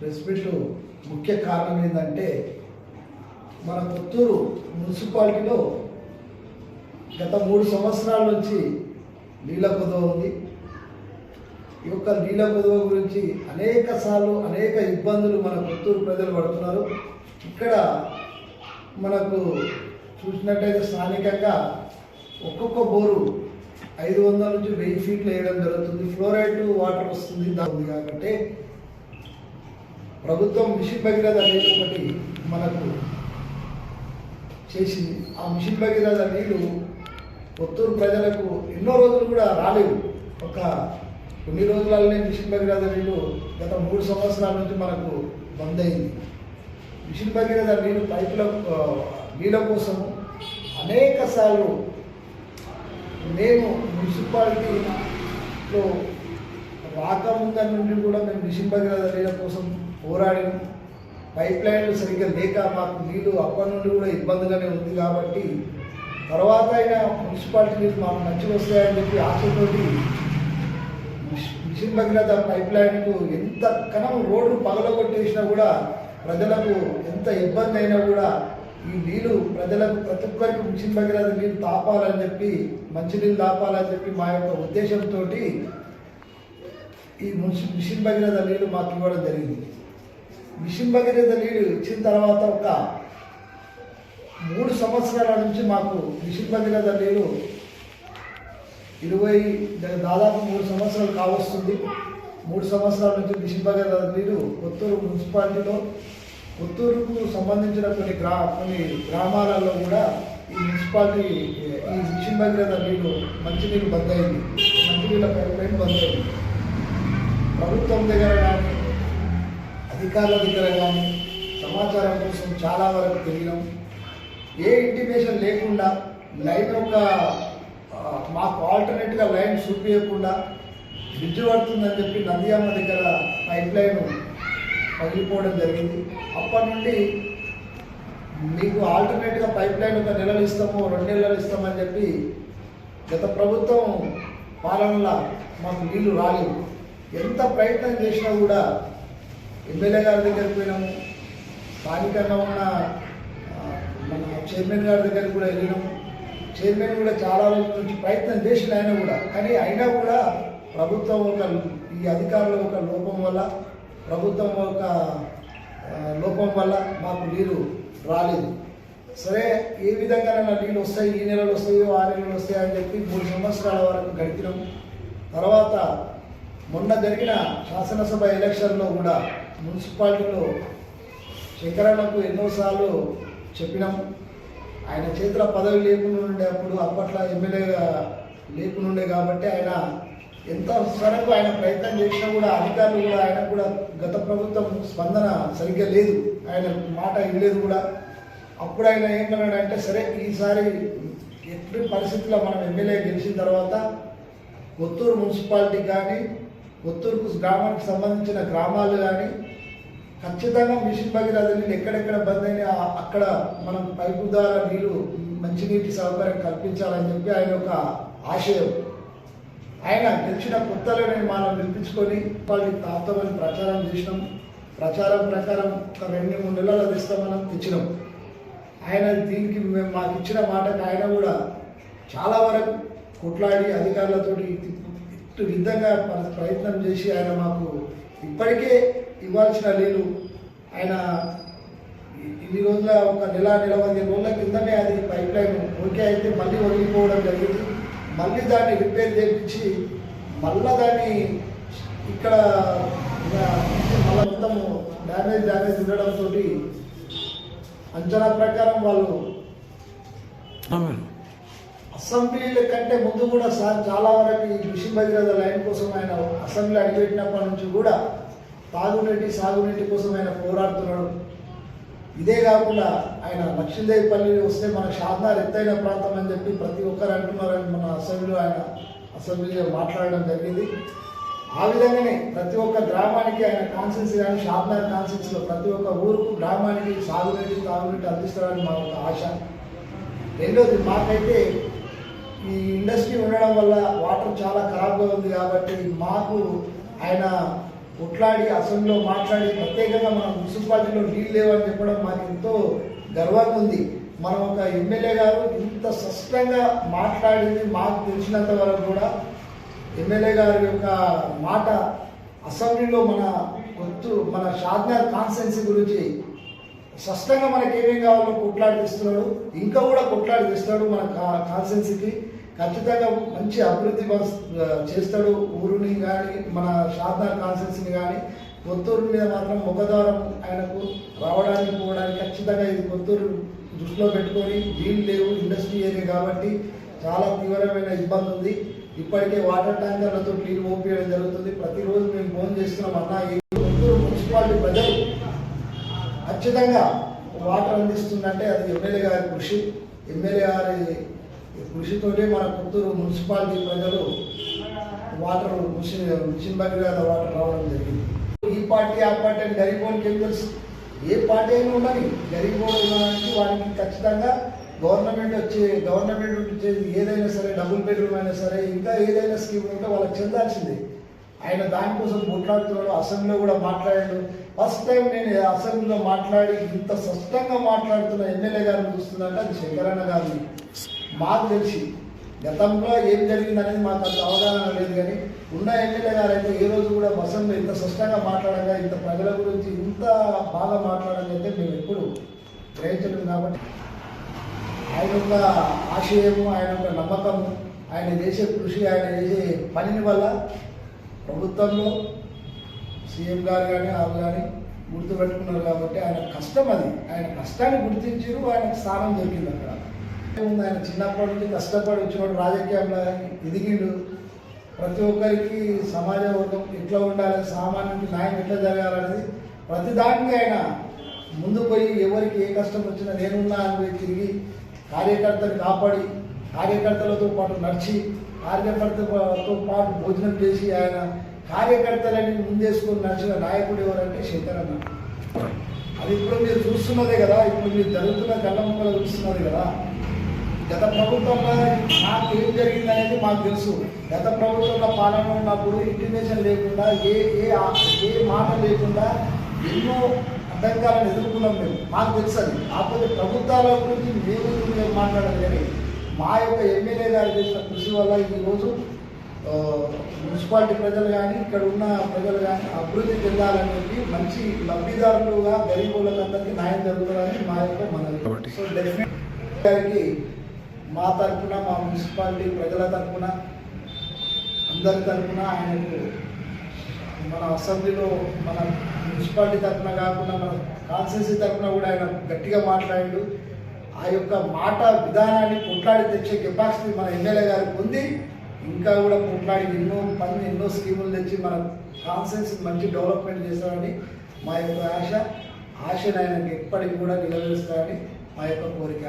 Press ముఖ్య కారణం ఏంటంటే మన పుత్తూరు మున్సిపాలిటీలో గత మూడు సంవత్సరాల నుంచి నీళ్ళ కొదవ ఉంది. ఈ యొక్క నీళ్ళ కొదవ గురించి అనేక సార్లు అనేక ఇబ్బందులు మన పుత్తూరు ప్రజలు పడుతున్నారు. ఇక్కడ మనకు చూసినట్టయితే స్థానికంగా ఒక్కొక్క బోరు ఐదు వందల నుంచి వెయ్యి ఫీట్లు వేయడం జరుగుతుంది. ఫ్లోరైడ్ వాటర్ వస్తుంది. దాని కాబట్టి ప్రభుత్వం మిషన్ భగీరథ అనేది ఒకటి మనకు చేసింది. ఆ మిషన్ భగీరథ నీళ్ళు పుత్తూరు ప్రజలకు ఎన్నో రోజులు కూడా రాలేవు ఒక కొన్ని రోజులలోనే మిషన్ భగీరథ నీళ్ళు గత మూడు సంవత్సరాల నుంచి మనకు బంద్ అయింది మిషన్ భగీరథ నీళ్ళు పైపుల నీళ్ళ కోసం అనేక సార్లు మేము మున్సిపాలిటీలో రాకముందు నుండి కూడా మేము మిషన్ భగీరథ నీళ్ళ కోసం పోరాడి పైప్ లైన్లు సరిగ్గా లేక మాకు నీళ్ళు అప్పటి నుండి కూడా ఇబ్బందిగానే ఉంది కాబట్టి తర్వాత అయినా మున్సిపాలిటీ నీళ్ళు మాకు మంచిగా వస్తాయని చెప్పి ఆశతోటి మిషన్ భగీరథ పైప్ లైన్కు ఎంత కనం రోడ్డు పగలగొట్టేసినా కూడా ప్రజలకు ఎంత ఇబ్బంది అయినా కూడా ఈ నీళ్ళు ప్రజలకు ప్రతి ఒక్కరికి మిషన్ భగీరథ నీళ్ళు తాపాలని చెప్పి మంచినీళ్ళు తాపాలని చెప్పి మా యొక్క ఉద్దేశంతో ఈ మున్సి- మిషన్ భగీరథ నీళ్ళు మాకు ఇవ్వడం జరిగింది. మిషన్ భగీరథ నీళ్ళు ఇచ్చిన తర్వాత ఒక మూడు సంవత్సరాల నుంచి మాకు మిషన్ భగీరథ నీళ్ళు ఇరవై దాదాపు మూడు సంవత్సరాలు కావస్తుంది. మూడు సంవత్సరాల నుంచి మిషన్ భగీరథ నీరు కొత్తూరు మున్సిపాలిటీలో కొత్తూరుకు సంబంధించిన కొన్ని గ్రా కొన్ని గ్రామాలలో కూడా ఈ మున్సిపాలిటీ ఈ మిషన్ భగీరథ మంచినీళ్ళు బంద్ అయింది. మంచినీళ్ళ పైప్ లైన్ బంద్ అయింది. ప్రభుత్వం దగ్గర కానీ అధికారుల దగ్గర కానీ సమాచారం కోసం చాలా వరకు తిరిగినాం. ఏ ఇంటిమేషన్ లేకుండా లైన్ ఒక మాకు ఆల్టర్నేట్గా లైన్ చూపించకుండా బ్రిడ్జ్ పడుతుందని చెప్పి నందియామ దగ్గర పైప్ లైన్ పగిలిపోవడం జరిగింది. అప్పటి నుండి మీకు ఆల్టర్నేట్గా పైప్ లైన్ ఒక నెలలు ఇస్తాము రెండు నెలలు ఇస్తామని చెప్పి గత ప్రభుత్వం పాలనలో మాకు నీళ్ళు రాలేదు. ఎంత ప్రయత్నం చేసినా కూడా ఎమ్మెల్యే గారి దగ్గరికి పోయినాము. స్థానికంగా ఉన్న మన చైర్మన్ గారి దగ్గరికి కూడా వెళ్ళినాము. చైర్మన్ కూడా చాలా రోజుల నుంచి ప్రయత్నం చేసిన ఆయన కూడా. కానీ అయినా కూడా ప్రభుత్వం ఒక ఈ అధికారుల ఒక లోపం వల్ల ప్రభుత్వం ఒక లోపం వల్ల మాకు నీరు రాలేదు. సరే ఏ విధంగానైనా నీళ్ళు వస్తాయి ఈ నెలలు వస్తాయో ఆ నెలలు వస్తాయో అని చెప్పి మూడు సంవత్సరాల వరకు గడిపినాం. తర్వాత మొన్న జరిగిన శాసనసభ ఎలక్షన్లో కూడా మున్సిపాలిటీలో శంకరన్నకు ఎన్నోసార్లు చెప్పినాం. ఆయన చేతుల పదవి లేకుండా ఉండే అప్పుడు అప్పట్లో ఎమ్మెల్యేగా లేకుండా ఉండే కాబట్టి ఆయన ఎంత వరకు ఆయన ప్రయత్నం చేసినా కూడా అధికారులు కూడా ఆయన కూడా గత ప్రభుత్వం స్పందన సరిగ్గా లేదు. ఆయన మాట ఇవ్వలేదు కూడా. అప్పుడు ఆయన ఏమన్నాడంటే సరే ఈసారి ఎట్టి పరిస్థితుల్లో మనం ఎమ్మెల్యే గెలిచిన తర్వాత కొత్తూరు మున్సిపాలిటీ కానీ కొత్తూరుకు గ్రామానికి సంబంధించిన గ్రామాలు కానీ ఖచ్చితంగా మిషన్ భగీరథ నీళ్ళు ఎక్కడెక్కడ బంద్ అయినా అక్కడ మనం పైపు ద్వారా నీరు మంచినీటి సౌకర్యం కల్పించాలని చెప్పి ఆయన ఒక ఆశయం. ఆయన గెలిచిన కొత్తలోనే మనం నిలిపించుకొని వాళ్ళకి తాపుతామని ప్రచారం చేసినాం. ప్రచారం ప్రకారం ఒక రెండు మూడు నెలలు అది మనం తెచ్చినాం. ఆయన దీనికి మేము మాకు ఇచ్చిన మాటకు ఆయన కూడా చాలా వరకు కొట్లాడి అధికారులతోటి ఇటు విధంగా ప్రయత్నం చేసి ఆయన మాకు ఇప్పటికే ఇవ్వాల్సిన నీళ్ళు ఆయన ఇన్ని రోజుల ఒక నెల నెల పదిహేను రోజుల కిందనే అది పైప్ లైన్ ఓకే అయితే మళ్ళీ వదిలిపోవడం జరిగింది. మళ్ళీ దాన్ని రిపేర్ చేయించి మళ్ళా దాన్ని ఇక్కడ మళ్ళీ మొత్తము డ్యామేజ్ డ్యామేజ్ ఉండడంతో అంచనా ప్రకారం వాళ్ళు అసెంబ్లీల కంటే ముందు కూడా సార్ చాలా వరకు ఈ మిషన్ భగీరథ లైన్ కోసం ఆయన అసెంబ్లీ అడిగిపెట్టినప్పటి నుంచి కూడా తాగునీటి సాగునీటి కోసం ఆయన పోరాడుతున్నాడు. ఇదే కాకుండా ఆయన లక్ష్మీదేవిపల్లి వస్తే మన షాద్నార్ ఎత్తైన ప్రాంతం అని చెప్పి ప్రతి ఒక్కరు అంటున్నారని మన అసెంబ్లీలో ఆయన అసెంబ్లీలో మాట్లాడడం జరిగింది. ఆ విధంగానే ప్రతి ఒక్క గ్రామానికి ఆయన కాన్సెన్స్ కానీ షాద్నార్ కాన్సెన్స్లో ప్రతి ఒక్క ఊరుకు గ్రామానికి సాగునీటి తాగునీటి అందిస్తారని మా ఒక ఆశ. రెండోది మాకైతే ఈ ఇండస్ట్రీ ఉండడం వల్ల వాటర్ చాలా ఖరాబ్గా ఉంది కాబట్టి మాకు ఆయన కొట్లాడి అసెంబ్లీలో మాట్లాడి ప్రత్యేకంగా మన మున్సిపాలిటీలో నీళ్ళు లేవని చెప్పడం మాకు ఎంతో గర్వంగా ఉంది. మనం ఒక ఎమ్మెల్యే గారు ఇంత స్పష్టంగా మాట్లాడింది మాకు తెలిసినంత వరకు కూడా ఎమ్మెల్యే గారి యొక్క మాట అసెంబ్లీలో మన కొత్తు మన షాద్నర్ కాన్స్టెన్సీ గురించి స్పష్టంగా మనకి ఏమేమి కావాలో కొట్లాడి తెస్తున్నాడు ఇంకా కూడా కొట్లాడి తెస్తాడు మన కా- కాన్స్టెన్సీకి ఖచ్చితంగా మంచి అభివృద్ధి చేస్తాడు. ఊరుని కానీ మన శారదా కాన్సెన్స్ని కానీ కొత్తూరు మీద మాత్రం ముఖద్వారం ఆయనకు రావడానికి పోవడానికి ఖచ్చితంగా ఇది కొత్తూరు దృష్టిలో పెట్టుకొని వీలు లేవు ఇండస్ట్రీ ఏరియా కాబట్టి చాలా తీవ్రమైన ఇబ్బంది ఉంది. ఇప్పటికే వాటర్ ట్యాంకర్లతో నీళ్ళు మోపించడం జరుగుతుంది. ప్రతిరోజు మేము ఫోన్ చేస్తున్నాం అన్న ఈ కొత్తూరు మున్సిపాలిటీ ప్రజలు ఖచ్చితంగా వాటర్ అందిస్తుందంటే అది ఎమ్మెల్యే గారి కృషి. ఎమ్మెల్యే గారి కృషితోనే మన పుత్తూరు మున్సిపాలిటీ ప్రజలు water mission mission Bhagiratha water రావడం జరిగింది. ఈ పార్టీ ఆ పార్టీ అని గరీబోన్కి కెమికల్స్ ఏ పార్టీ అయినా ఉండని గరీబోన్ ఉన్నదానికి వారికి ఖచ్చితంగా గవర్నమెంట్ వచ్చే గవర్నమెంట్ వచ్చేది ఏదైనా సరే డబుల్ బెడ్రూమ్ అయినా సరే ఇంకా ఏదైనా స్కీమ్ ఉంటే వాళ్ళకి చెందాల్సిందే. ఆయన దానికోసం కొట్లాడుతున్నాడు అసెంబ్లీలో కూడా మాట్లాడాడు. ఫస్ట్ టైం నేను అసెంబ్లీలో మాట్లాడి ఇంత స్పష్టంగా మాట్లాడుతున్న ఎమ్మెల్యే గారిని చూస్తుందంటే అది శంకరన్న గారిని మాకు తెలిసి గతంలో ఏం జరిగింది అనేది మాకు అంత అవగాహన లేదు కానీ ఉన్న ఎమ్మెల్యే గారు అయితే ఏ రోజు కూడా అసెంబ్లీ ఇంత స్పష్టంగా మాట్లాడగా ఇంత ప్రజల గురించి ఇంత బాగా మాట్లాడగా అయితే మేము ఎప్పుడు గ్రహించలేదు కాబట్టి ఆయన యొక్క ఆశయము ఆయన యొక్క నమ్మకము ఆయన చేసే కృషి ఆయన చేసే పనిని వల్ల ప్రభుత్వంలో సీఎం గారు కానీ ఆరు కానీ గుర్తుపెట్టుకున్నారు కాబట్టి ఆయన కష్టం అది. ఆయన కష్టాన్ని గుర్తించారు ఆయనకు స్థానం దొరికింది అక్కడ. ఆయన చిన్నప్పటి నుంచి కష్టపడి వచ్చినప్పుడు రాజకీయంలో ఎదిగిండు. ప్రతి ఒక్కరికి సమాజ వర్గం ఎట్లా ఉండాలి సామాన్యుడికి న్యాయం ఎట్లా జరగాలనేది ప్రతి దానికి ఆయన ముందు పోయి ఎవరికి ఏ కష్టం వచ్చినా నేనున్నా అని తిరిగి కార్యకర్తలు కాపాడి కార్యకర్తలతో పాటు నడిచి కార్యకర్తలతో పాటు భోజనం చేసి ఆయన కార్యకర్తలని ముందేసుకొని నడిచిన నాయకుడు ఎవరంటే శేఖర్ అన్న అది ఇప్పుడు మీరు చూస్తున్నదే కదా ఇప్పుడు మీరు జరుగుతున్న కళ్ళముక్కలు చూస్తున్నది కదా. గత ప్రభుత్వంలో నాకు ఏం జరిగింది అనేది మాకు తెలుసు. గత ప్రభుత్వంలో పాలన ఉన్నప్పుడు ఇంటిమేషన్ లేకుండా ఏ ఏ ఏ మాట లేకుండా ఎన్నో అడ్డంకాలను ఎదుర్కొన్నాం మేము. మాకు తెలుసు అది. కాకపోతే ప్రభుత్వాల గురించి మేము మేము మాట్లాడాలి కానీ మా యొక్క ఎమ్మెల్యే గారు చేసిన కృషి వల్ల ఈరోజు మున్సిపాలిటీ ప్రజలు కానీ ఇక్కడ ఉన్న ప్రజలు కానీ అభివృద్ధి చెందాలని చెప్పి మంచి లబ్ధిదారులుగా గరీబులకు అందరికీ న్యాయం జరుగుతుందని మా యొక్క మనవి. సో డెఫినెట్ గారికి మా తరఫున మా మున్సిపాలిటీ ప్రజల తరఫున అందరి తరఫున ఆయనకు మన అసెంబ్లీలో మన మున్సిపాలిటీ తరఫున కాకుండా మన కాన్స్టిట్యూన్సీ తరఫున కూడా ఆయన గట్టిగా మాట్లాడిండు. ఆ యొక్క మాట విధానాన్ని కొట్లాడి తెచ్చే కెపాసిటీ మన ఎమ్మెల్యే గారికి ఉంది. ఇంకా కూడా కొట్లాడి ఎన్నో పనులు ఎన్నో స్కీములు తెచ్చి మన కాన్స్టిట్యూన్సీ మంచి డెవలప్మెంట్ చేస్తారని మా యొక్క ఆశ. ఆశను ఆయనకి ఎప్పటికి కూడా నిలవేస్తారని మా యొక్క కోరిక.